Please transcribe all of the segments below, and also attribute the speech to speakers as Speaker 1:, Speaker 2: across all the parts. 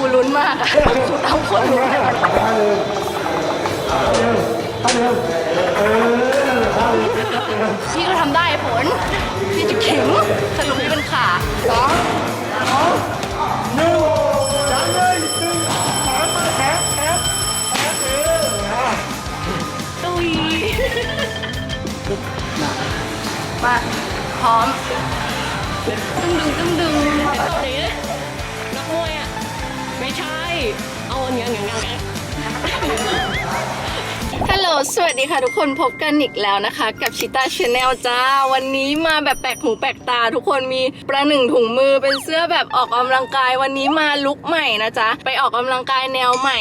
Speaker 1: กูลุ้นมากอะกูทำคนลุ้นอะ
Speaker 2: ท่าหนึ่งท่าหนึ่งเออท่าหนึ่ง
Speaker 1: พี่ก็ทำได้ผล พี่จะเข็งสรุปพี่เป็นขา
Speaker 2: สามสองหนึ่งจังเลยหนึ่งสามมาแคปแคปแคปเอออะ
Speaker 1: ตุยมาพร้อม ตึ้งดึงตึ้งดึง ฮัลโหลสวัสดีค่ะทุกคนพบกันอีกแล้วนะคะ กับชิตาชาแนลจ้า วันนี้มาแบบแปลกหูแปลกตา ทุกคนมีประหนึ่งถุงมือเป็นเสื้อแบบออกกำลังกายวันนี้มาลุกใหม่นะจ๊ะไปออกกำลังกายแนวใหม่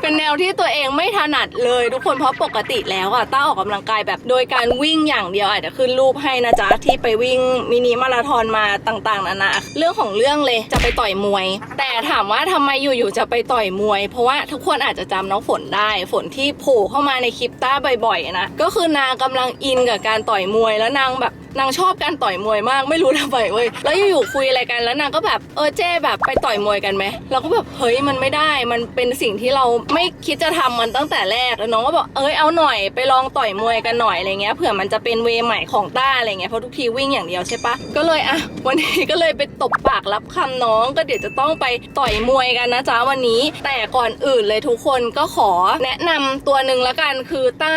Speaker 1: เป็นแนวที่ตัวเองไม่ถนัดเลยทุกคนเพราะปกติแล้วอะต้าออกกำลังกายแบบโดยการวิ่งอย่างเดียวอาจจะขึ้นรูปให้นะจ๊ะที่ไปวิ่งมินิมาราธอนมาต่างๆนานาเรื่องของเรื่องเลยจะไปต่อยมวย แต่ถามว่าทำไมอยู่ๆจะไปต่อยมวย เพราะว่าทุกคนอาจจะจำน้องฝนได้ฝนที่โผล่เข้ามาในคลิปต้าบ่อยๆนะ ก็คือนางกำลังอินกับการต่อยมวยแล้วนางแบบ นางชอบการต่อยมวยมากไม่รู้ทำไมเว้ยแล้วอยู่ๆคุยอะไรกันแล้วนางก็แบบเออเจ้แบบไปต่อยมวยกันไหมเราก็แบบเฮ้ยมันไม่ได้มันเป็นสิ่งที่เราไม่คิดจะทำมันตั้งแต่แรกแล้วน้องก็บอกเอ้ยเอาหน่อยไปลองต่อยมวยกันหน่อยอะไรเงี้ยเผื่อมันจะเป็นเวย์ใหม่ของต้าอะไรเงี้ยเพราะทุกทีวิ่งอย่างเดียวใช่ปะก็เลยอะวันนี้ก็เลยไปตบปากรับคำน้องก็เดี๋ยวจะต้องไปต่อยมวยกันนะจ๊ะวันนี้ แต่ก่อนอื่นเลยทุกคนก็ขอแนะนำตัวหนึ่งละกันคือต้า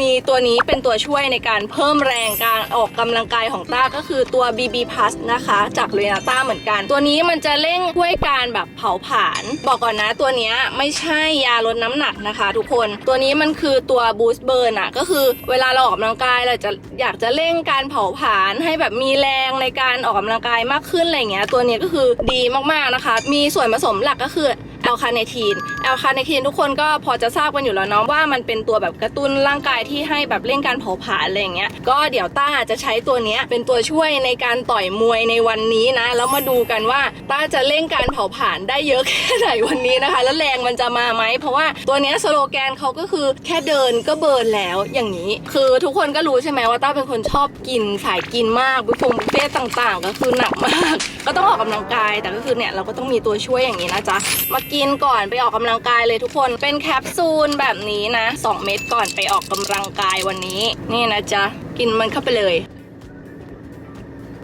Speaker 1: มีตัวนี้เป็นตัวช่วยในการเพิ่มแรงการออกกำลังกายของต้าก็คือตัว BB Plus นะคะ จากเลนาต้าเหมือนกัน ตัวนี้มันจะเร่งช่วยการแบบเผาผลาญบอกก่อนนะตัวนี้ไม่ใช่ยาลดน้ำหนักนะคะ ทุกคนตัวนี้มันคือตัว Boost Burn อะก็คือเวลาเราออกกำลังกายเราจะอยากจะเร่งการเผาผลาญให้แบบมีแรงในการออกกำลังกายมากขึ้นอะไรเงี้ยตัวนี้ก็คือดีมากๆนะคะ มีส่วนผสมหลักก็คือ ลคาเนทีนแอลคาเนทีนทุกคนก็พอจะทราบกันอยู่แล้วเนาะว่ามันเป็นตัวแบบกระตุ้นร่างกายที่ให้แบบเร่งการเผาผลาญอะไรอย่างเงี้ยก็เดี๋ยวต้าจะใช้ตัวเนี้ยเป็นตัวช่วยในการต่อยมวยในวันนี้นะแล้วมาดูกันว่าต้าจะเร่งการเผาผลาญได้เยอะแค่ไหนวันนี้นะคะ แล้วแรงมันจะมาไหมเพราะว่าตัวเนี้ยสโลแกนเขาก็คือแค่เดินก็เบิร์นแล้วอย่างนี้ คือทุกคนก็รู้ใช่ไหมว่าต้าเป็นคนชอบกินสายกินมากบุฟเฟ่บุฟเฟ่ต่างๆ ก็คือหนักมาก ก็ต้องออกกำลังกาย แต่ก็คือเนี่ยเราก็ต้องมีตัวช่วยอย่างนี้นะจ๊ะ มากินก่อนไปออกกำลังกายเลยทุกคน เป็นแคปซูลแบบนี้นะ 2 เม็ดก่อนไปออกกำลังกายวันนี้ นี่นะจ๊ะ กินมันเข้าไปเลย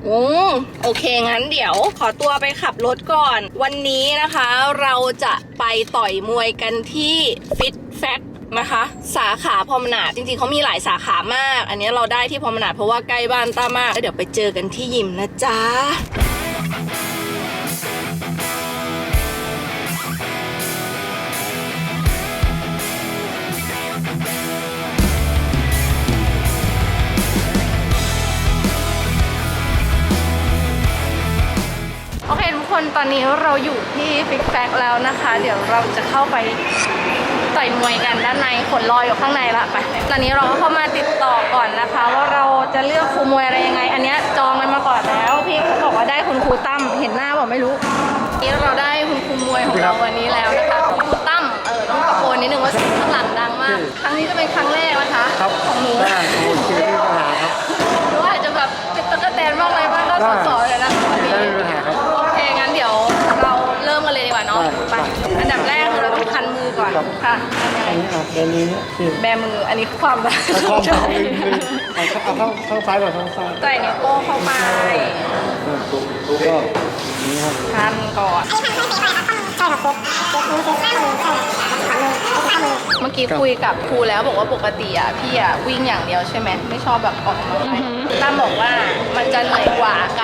Speaker 1: อืมโอเค งั้นเดี๋ยวขอตัวไปขับรถก่อน วันนี้นะคะเราจะไปต่อยมวยกันที่ฟิตแฟกนะคะสาขาพรมนาดจริงๆเขามีหลายสาขามาก อันนี้เราได้ที่พรมนาดเพราะว่าใกล้บ้านต้ามากแล้วเดี๋ยวไปเจอกันที่ยิมนะจ๊ะ คทุกคนตอนนี้เราอยู่ที่ฟิกแฟกแล้วนะคะ เดี๋ยวเราจะเข้าไปต่อยมวยกันด้านในขนลอยอยู่ข้างในละไปตอนนี้เราก็เข้ามาติดต่อก่อนนะคะ ว่าเราจะเลือกครูมวยอะไรยังไง อันเนี้ยจองกันมาก่อนแล้วพี่เขาบอกว่าได้คุณครูตั้มเห็นหน้าบอกไม่รู้นี่เราได้คุณครูมวยของเราวันนี้แล้วนะคะคุณครูตั้มเออต้องตะโกนนิดนึงว่าเสียงข้างหลังดังมาก ครั้งนี้จะเป็นครั้งแรกนะคะ
Speaker 2: ครับ
Speaker 1: ของหนู
Speaker 2: ได้โอเคไม่มีปัญหาครับ
Speaker 1: หรือว่าอาจจะแบบเป็นตะกะแตนบ้างอะไรบ้างก็สอนๆเลยนะคะ ก่อนครั
Speaker 2: บ
Speaker 1: ค่ะทำยังไง
Speaker 2: อันนี้อะเดี๋ยวนี้นี่
Speaker 1: แบมือ อันนี้คือความแบบ
Speaker 2: เอาข้างซ้ายเอาข้างเอาข้างข้างซ้ายก่อนข้างซ้าย
Speaker 1: ใส่นิ้วโป้งเข้าไป
Speaker 2: อ่าถูกถูกก็อย่างนี้ครับ
Speaker 1: คันก่อน เมื่อกี้คุยกับครูแล้วบอกว่าปกติอะพี่อะวิ่งอย่างเดียวใช่ไหมไม่ชอบแบบออกกำลังกายตั้มบอกว่ามันจะเหนื่อยกว่าการวิ่งมาก
Speaker 2: ใช่
Speaker 1: ๆ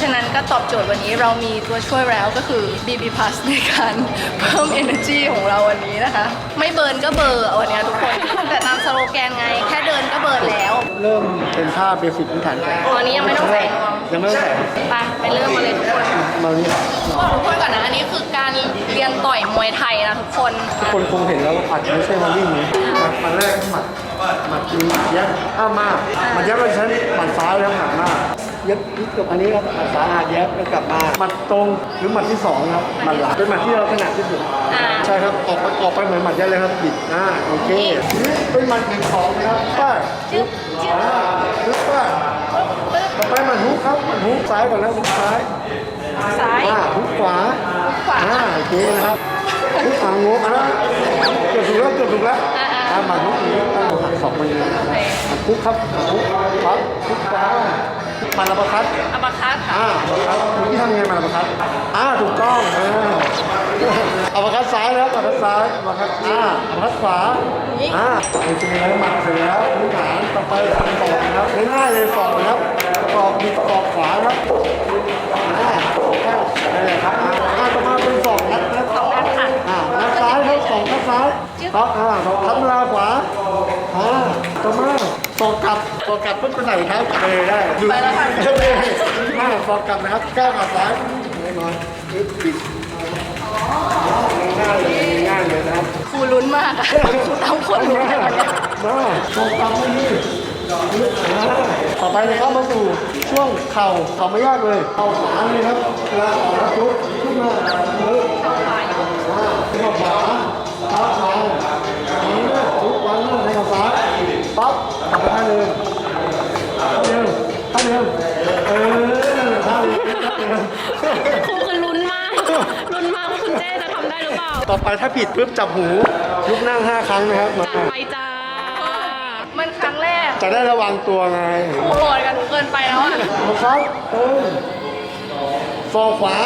Speaker 1: ฉะนั้นก็ตอบโจทย์วันนี้เรามีตัวช่วยแล้วก็คือ BB Plus ในการเพิ่ม energy ของเราวันนี้นะคะ ไม่เบิร์นก็เบอร์วันนี้ทุกคน แต่ตามสโลแกนไง แค่เดินก็เบิร์นแล้ว
Speaker 2: เริ่มเป็นท่าเบสิกพื้นฐานก่อน
Speaker 1: อ๋อนี่ยังไม่ต้องใส่นวม
Speaker 2: ยังไม่ต้องใส่
Speaker 1: ไปไปเริ่มมาเลยทุกคน
Speaker 2: มานี้
Speaker 1: บอกทุกคนก่อนนะอันนี้คือการเรียนต่อยมวยไทยนะทุกคน
Speaker 2: ทุกคนคงเห็นแล้วอาจจะไม่ใช่มาวิ่งนี้มันแรกหมัดหมัดมีหมัดยับอ้ามากหมัดยับเราใช้หมัดซ้ายแล้วหมัดหน้า ยับนิดกับอันนี้ครับหมัดซ้ายหักยับแล้วกลับมาหมัดตรงหรือหมัดที่สองครับหมัดหลังเป็นหมัดที่เราถนัดที่สุด
Speaker 1: อ่า
Speaker 2: ใช่ครับออกไปออกไปเหมือนหมัดยับเลยครับบิดอ่าโอเคเป็นหมัดหนึ่งสองนะครับป้า
Speaker 1: จึ๊บจึ๊บ
Speaker 2: อ่าลึกป้าต่อไปหมัดฮุกครับหมัดฮุกซ้ายก่อนนะฮุกซ้าย
Speaker 1: ซ้าย
Speaker 2: อ่าฮุกขวาอ่าโอเคนะครับทุกอ่างงกนะเกือบถูกแล้วเกือบถูกแล้วอ่าหมากรุกนี้ต้องหักสองมือหมากคุกครับหมากคุกปั๊บคุกฟ้า มันอัปคัด
Speaker 1: อัปคัตค่ะ
Speaker 2: อ่าอัปคัดเมื่อกี้ทำยังไงมันอัปคัดอ่าถูกต้องอ่าอัปคัดซ้ายนะครับอัปคัดซ้ายอัปคัดอ่าอัปคัดขวาอ่าโอเคแล้วหมัดเสร็จแล้วพื้นฐานต่อไปทำต่อนะครับง่ายๆเลยสอบนะครับสอบบิดสอบขวาครับอ่าได้เลยครับอ่าอ่าต่อมาเป็นสองนัดนะสองนัดค่ะอ่านัดซ้ายครับสองนัดซ้ายครับอ่าสองทับเวลาขวาอ่าต่อมา สองกลับสองกลับปุ๊บไปไหนครับเออได้ดู
Speaker 1: ไปแล้วค่ะ
Speaker 2: เลยอ่าสองกลับนะครับก้าวขาซ้ายน่นอนปึ๊บปิดง่ายเลยง่ายเลยนะครับ
Speaker 1: ครูลุ้นมากอะครูทำคนลุ้นเลยวันเนี้ย
Speaker 2: มาสองกลับไม่นี่ต่อไปนะครับมาสู่ช่วงเข่าเข่าไม่ยากเลยเข่าขวาเลยครับเวลาออกแล้วปุ๊บขึ้นมาปึ๊บอ่าขวา
Speaker 3: รือเปล่า
Speaker 2: ต่อไปถ้าผิดปุ๊บจับหูลุกนั่งห้าครั้งนะครับมา
Speaker 3: จัดไปจ้า
Speaker 1: มันครั้งแรก
Speaker 2: จะได้ระวังตัวไง
Speaker 1: โหดกันเกินไปแล้วอะ
Speaker 2: นะครับเออศอกขวา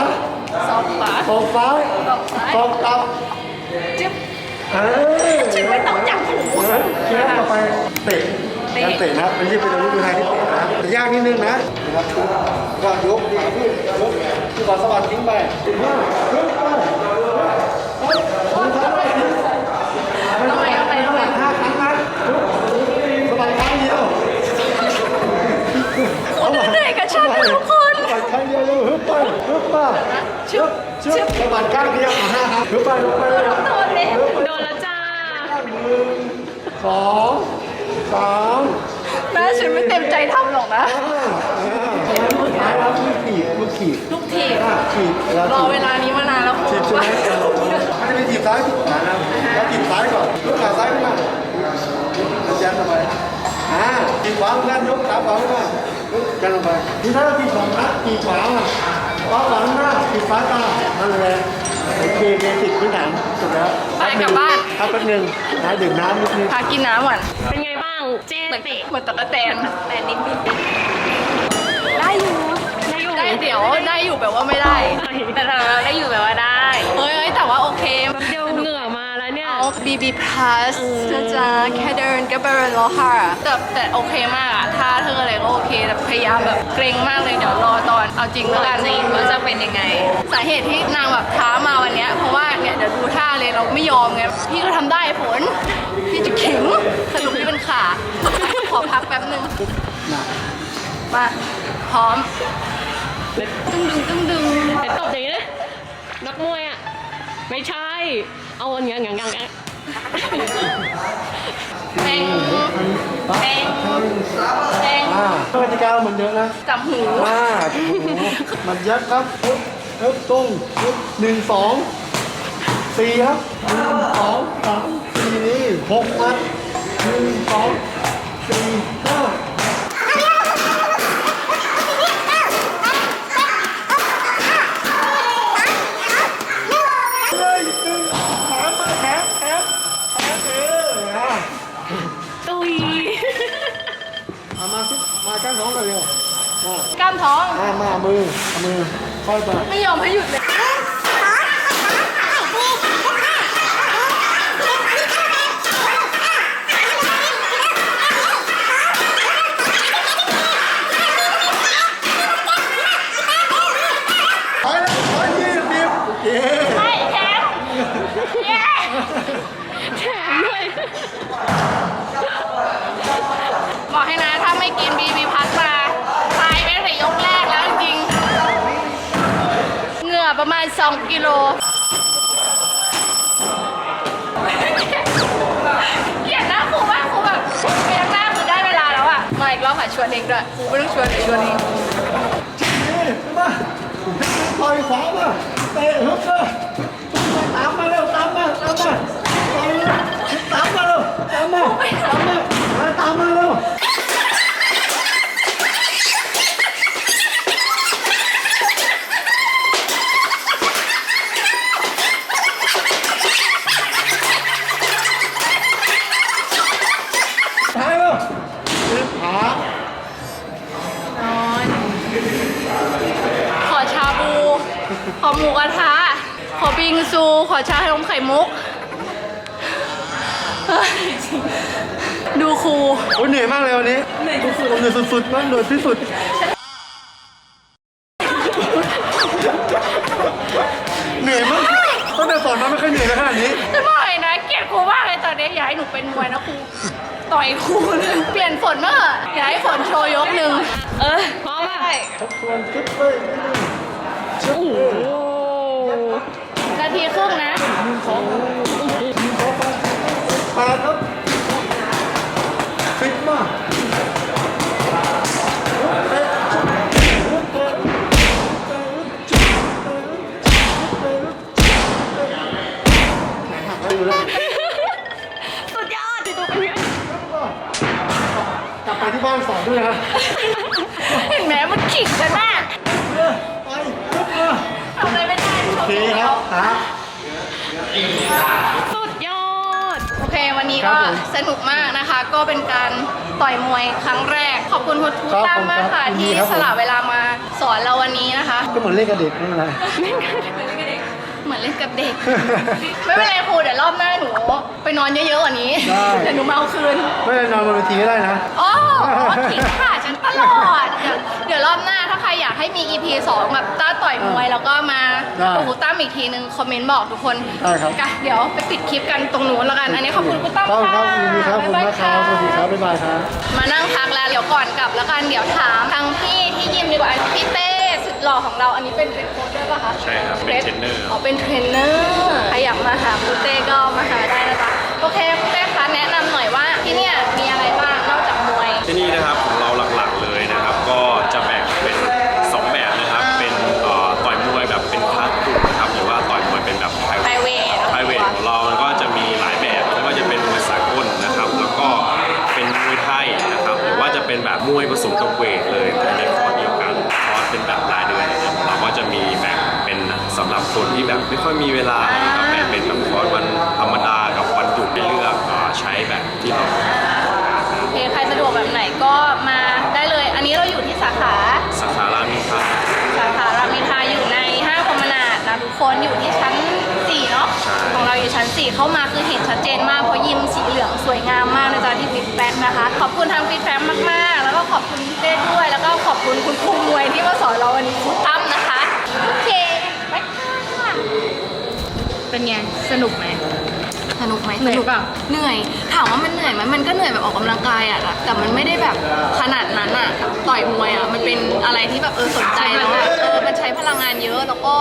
Speaker 1: สองขวา
Speaker 2: ศอกซ้าย
Speaker 1: สองซ้าย
Speaker 2: ศอกกลับ
Speaker 1: จิ๊บ
Speaker 2: เออ
Speaker 1: จิ๊บไม่ต้องจับหู
Speaker 2: ทีนี้ต่อไปเตะการเตะนะครับไม่ใช่เป็นอาวุธมือไทยที่เตะนะครับแต่ยากนิดนึงนะนะครับก็ยกขาขึ้นยกคือขอสวัสดทิ้งไปห้ายกไปเฮ้ยมือซ้ายไปทิ้ง
Speaker 1: ทำไมเอาไปทำไม
Speaker 2: ห้าครั้งนะสบายครั้ง เดียว
Speaker 1: คุณเหนื่อยกับฉันนะทุกคน
Speaker 2: บายครั้งเดียวเร็วฮึบไปฮึบมาชึบชึบบายครั้งเดียวอะห้าครั้งฮึบไปฮึบไปฮึบ
Speaker 1: โดนเลย
Speaker 3: โดนแล้วจ้า
Speaker 2: หนึ่งสองสาม
Speaker 1: แม่ฉันไม่เต็มใจทำหรอกนะ
Speaker 2: มือซ้ายครับมือขีดมือขีด
Speaker 1: ทุกที
Speaker 2: อ่าขีด
Speaker 1: รอเวลานี้มานานแล้วครู
Speaker 2: ขีดใช่ไหมมันจะมีขีดซ้ายขีดขวานะแล้วขีดซ้ายก่อนยกขาซ้ายขึ้นมาแล้วยันลงไปอ่าขีดขวาเหมือนกันยกขาขวาขึ้นมายันลงไปทีถ้าเราขีดสองนัดขีดขวาขวาหลังหน้าขีดซ้ายตามนั่นแหละโอเคเบสิกพื้นฐานจบแล้ว
Speaker 1: ไปกลับบ้าน
Speaker 2: ครับแป๊บนึงนะดื่มน้ำนิดนึง
Speaker 1: พากินน้ำก่อน
Speaker 3: เป็นไงบ้างเจ๊
Speaker 1: เหมือน
Speaker 3: เตะ
Speaker 1: เหมือนตะกะแตนแต่นิดนิดได้อยู่
Speaker 3: ได้อยู่
Speaker 1: ได้ เดี๋ยวได้อยู่แบบว่าไม่ได้ แต่ถ้าได้อยู่แบบว่าได้เฮ้ยเฮ้ยแต่ว่าโอเค
Speaker 3: เดี๋ยวเหงื่อมาแล้วเนี่ย
Speaker 1: เอา BB plus นะจ๊ะแค่เดินก็เบิร์นแล้วค่ะแต่แต่โอเคมากอะท่าเธออะไรก็โอเคแต่พยายามแบบเกรงมากเลยเดี๋ยวรอตอนเอาจริงแล้วกันว่าจะเป็นยังไง สาเหตุที่นางแบบท้ามาวันเนี้ยเพราะว่าเนี่ยเดี๋ยวดูท่าเลยเราไม่ยอมไงพี่ก็ทำได้ผลพี่จะขิงสรุปนี่เป็นขาขอพักแป๊บนึงมาพร้อม ตึ้งดึงตึ้งดึง
Speaker 3: แต่ตบอย่างนี้นะนักมวยอะ ไม่ใช่ เอาอย่างเงี้ยอย่างเงี้ยอย่างเงี้ย
Speaker 1: แทงแทงแทง
Speaker 2: อ่ากติกาเหมือนเดิมนะ
Speaker 1: จับหู
Speaker 2: อ่ามันยัดครับปึ๊บปึ๊บตรงปึ๊บหนึ่งสองสี่ครับหนึ่งสองสามสี่นี่หกมัดหนึ่งสองสี่ห้า ก้านท้องกันเร็วมาก
Speaker 1: ล้ามท้อง
Speaker 2: มามามือเอามือค่อยไป
Speaker 1: ไม่ยอมให้หยุดเลย
Speaker 2: ไปแล้วไปยี่สิบเย้
Speaker 1: ไม่แถมเย้ 2กิโลเกลียดหน้าครูมากครูแบบเปียกหน้าคือได้เวลาแล้วอะ มาอีกรอบค่ะชวนเองด้วยครูไม่ต้องชวนเลยชวนเอง
Speaker 2: นี่มาต่อยขวามาเตะฮึบเลยตามมาเร็วตามมาตามมาตามมาเร็วตามมาตามมามาตามมาเร็ว
Speaker 1: ท้าขอบิงซู ขอชาไทยนมไข่มุกเฮ้ยดูครู
Speaker 2: โอ้ยเหนื่อยมากเลยวันนี้เหนื่อยสุดๆเหนื่อยสุดๆมากเหนื่อยที่สุดเหนื่อยมากตั้งแต่สอนมาไม่เคยเหนื่อยเลยขนาดนี้
Speaker 1: จะบอกเลยนะเกลียดครูมากเลยตอนนี้อยากให้หนูเป็นมวยนะครู ต่อยครูเลยเปลี่ยนฝนมากอยากให้ฝนโชว์ยกหนึ่ง
Speaker 3: เออพร้อมป่ะ
Speaker 2: ทบทวนคิดไปนิดนึง
Speaker 3: โอ้โห
Speaker 1: นาทีครึ่งนะ
Speaker 2: แปดครับฟิตมากเตะแขนหักแล้วอยู่แล้ว
Speaker 3: สุดยอดติดตัวเพื่อน
Speaker 2: กลับไปที่บ้านสอนด้วยนะ
Speaker 1: เห็นไหมมันขิงกันมาก
Speaker 2: ไปลุก เคครับฮะ
Speaker 3: สุดยอด
Speaker 1: โอเค วันนี้
Speaker 2: ครั
Speaker 1: ก็
Speaker 2: บผม
Speaker 1: สนุกมากนะคะ ก็เป็นการต่อยมวยครั้งแรก ขอบคุณคุณทุก
Speaker 2: ครับ
Speaker 1: ท่านมากค่ะ
Speaker 2: ผมครับยินดี
Speaker 1: ที่
Speaker 2: ครับผม
Speaker 1: สละเวลามาสอนเราวันนี้นะคะ
Speaker 2: ก็เหมือนเล่นกับเด็กไม่เป็นไร
Speaker 1: เห มือนเล่นกับเด็ก ไม่เป็นไรครูเดี๋ยวรอบหน้าหนู ไปนอนเยอะๆกว่านี้
Speaker 2: ได้
Speaker 1: เดี๋ยวหนูมาเอาคืน
Speaker 2: ไม่ได้นอนบนเวทีก็ได้นะ
Speaker 1: อ๋อขิงค่ะฉันตลอด เดี๋ยวเดี๋ยวรอบหน้าถ้าใครอยากให้มี EP 2 แบบต้าต่อยมวยแล้วก็มา
Speaker 2: ได้
Speaker 1: ดูคุณตั้มอีกทีนึงคอมเมนต์บอกทุกคน
Speaker 2: ได้ครับ
Speaker 1: กันเดี๋ยวไปปิดคลิปกันตรงนู้นแล้วกัน อันนี้ขอบคุณคุณตั้ม
Speaker 2: ครับ
Speaker 1: ค่ะ
Speaker 2: ครับยินดีครับขอบคุณมากครับสวัสดีครับ บ๊ายบายครับ
Speaker 1: มานั่งพักแล้วเดี๋ยวก่อนกลับแล้วกันเดี๋ยวถามทางพี่ที่ยิมดีกว่าพี่เต้ สุดหล่อของเราอันนี้เป็นเป็นโค้ชด้วยป่ะคะ
Speaker 4: ใช่ครับเป็นเทรนเนอร์
Speaker 1: อ๋อเป็นเทรนเนอร์ใครอยากมาหาคุณเต้ก็มาหาได้นะจ๊ะโอเค ม่
Speaker 4: ค่อยมีเวลานะครับแบ่งเป็นแบบคอร์สวันธรรมดากับวันหยุดให้เลือกเอ่อใช้แบบที่เรา
Speaker 1: โอเคใครสะดวกแบบไหนก็มาได้เลย อันนี้เราอยู่ที่สาขา
Speaker 4: สาขารามินทรา
Speaker 1: สาขารามอินทราอยู่ในห้างคอมมนาดนะทุกคนอยู่ที่ชั้น4เนาะ
Speaker 4: ใช่
Speaker 1: ของเราอยู่ชั้น 4 เข้ามาคือเห็นชัดเจนมากเพราะยิมสีเหลืองสวยงามมากนะจ๊ะที่ฟิตแบ็กนะคะ ขอบคุณทางฟิตแบ็กมากๆ แล้วก็ขอบคุณพี่เต้ด้วย แล้วก็ขอบคุณคุณครูมวยที่มาสอนเราวันนี้คุณตั้ม
Speaker 3: เป็นไง สนุกไหม
Speaker 1: สนุกไหม
Speaker 3: เหนื่อย
Speaker 1: สก
Speaker 3: เปล่า
Speaker 1: เหนื่อย ถามว่ามันเหนื่อยไหมมันก็เหนื่อยแบบออกกำลังกายอะแต่มันไม่ได้แบบขนาดนั้นอะต่อยมวยอะมันเป็นอะไรที่แบบเออสนใจแล้วอะเออมันใช้พลังงานเยอะแล้วก็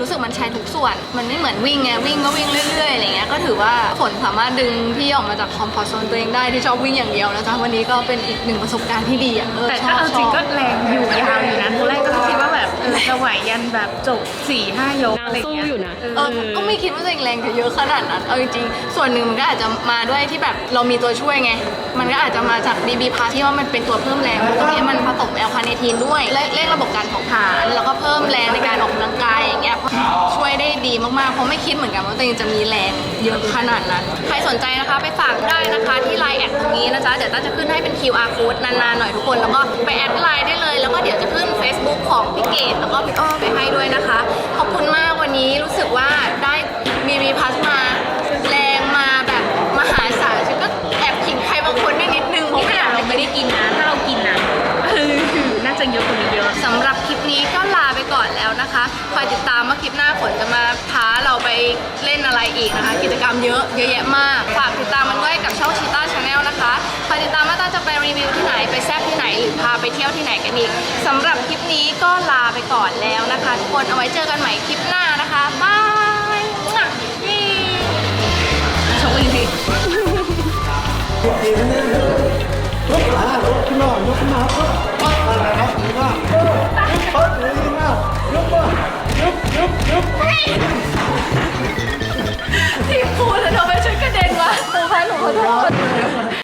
Speaker 1: รู้สึกมันใช้ทุกส่วน มันไม่เหมือนวิ่งไงวิ่งก็วิ่งเรื่อยๆอะไรเงี้ยก็ถือว่าฝนสามารถดึงพี่ออกมาจากคอมฟอร์ทโซนตัวเองได้ที่ชอบวิ่งอย่างเดียวนะจ๊ะวันนี้ก็เป็นอีกหนึ่งประสบการณ์ที่ดีอะเออ
Speaker 5: แต่
Speaker 1: ช
Speaker 5: ถ้า
Speaker 1: อบ
Speaker 5: เอา
Speaker 1: ช
Speaker 5: จริง
Speaker 1: อบ
Speaker 5: ก็แรงอยู่ยาวอยู่นะตอนแรกก็คิดว่าแบบเออ จะไหวยันแบบจบ4ี่ห้ายก
Speaker 3: นาง
Speaker 5: อะไร
Speaker 3: สู้
Speaker 5: เงี้ย
Speaker 3: อยู่นะ
Speaker 1: เออก็ไม่คิดว่าตัวเองแรงจะเยอะขนาดนั้น เอาจริงๆ ส่วนหนึ่งมันก็อาจจะมาด้วยที่แบบเรามีตัวช่วยไง มันก็อาจจะมาจาก BB p a s ที่ว่ามันเป็นตัวเพิ่มแรงตรงนี้มันผสมแอลคาเนทีนด้วยเร่งเร่งระบบการเผาผลาญแล้วก็เพิ่มแรงในการออกกำลังกายอย่างเงี้ยช่วยได้ดีมากๆ เพราะไม่คิดเหมือนกันว่าตัวเองจะมีแรงเยอะขนาดนั้น ใครสนใจนะคะไปฝากได้นะคะที่ไลน์แอดตรงนี้นะจ๊ะ เดี๋ยวต้าจะขึ้นให้เป็น QR code นานๆหน่อยทุกคน แล้วก็ไปแอดไลน์ได้เลย แล้วก็เดี๋ยวจะ ขึ้น Facebook ของพี่เกดแล้วก็พี่อ้อมไปให้ด้วยนะคะ ขอบคุณมากวันนี้รู้สึกว่าได้มีมีพัสมาแรงมาแบบมหาศาลฉันก็แอบขิงใครบางคนได้นิดนึงเพราะไม่อยาก
Speaker 5: เราไม่ได้กินนะ ถ้าเรากินนะเออน่าจะเยอะกว่านี้เยอะ
Speaker 1: สำหรับคลิปนี้ก็ลาไปก่อนแล้วนะคะคอยติดตามว่าคลิปหน้าฝนจะมาท้าเราไปเล่นอะไรอีกนะคะ กิจกรรมเยอะเยอะแยะมากฝากติดตามมันด้วยกับช่องชีต้าชาแนลนะคะคอยติดตามว่าต้าจะไปรีวิวที่ไหนไปแซ่บที่ไหนหรือ พาไปเที่ยวที่ไหนกันอีกสำหรับคลิปนี้ก็ลาไปก่อนแล้วนะคะ ทุกคนเอาไว้เจอกันใหม่คลิปหน้านะคะบายยี่
Speaker 5: ชกอีกที
Speaker 2: ยกขาลุกขึ้นมายกขึ้นมาครับปั๊บอะไรครับดีมากเออปั๊บดีมากยกมายกยกยก
Speaker 1: ทีมครูแล้วทำไมฉันกระเด็นวะครูคะหนูขอโทษ